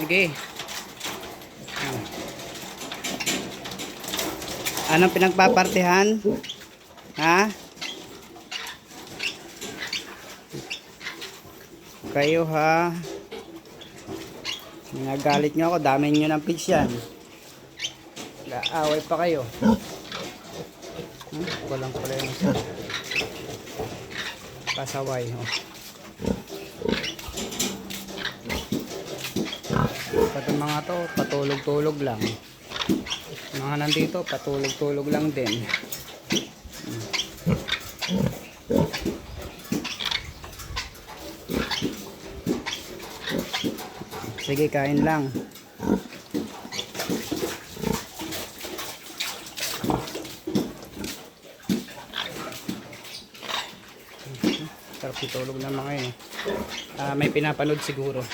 Sige. Anong pinagpapartihan? Ha? Kayo ha? Nagalit nyo ako, dami nyo ng pigs yan. Gaaway pa kayo. Hmm? Walang pala yung. Pasaway. Oh. Pati mga to, patulog-tulog lang. Mga nandito, patulog-tulog lang din. Sige, kain lang. Sarap itulog ng mga yun. Ah, may pinapanood siguro.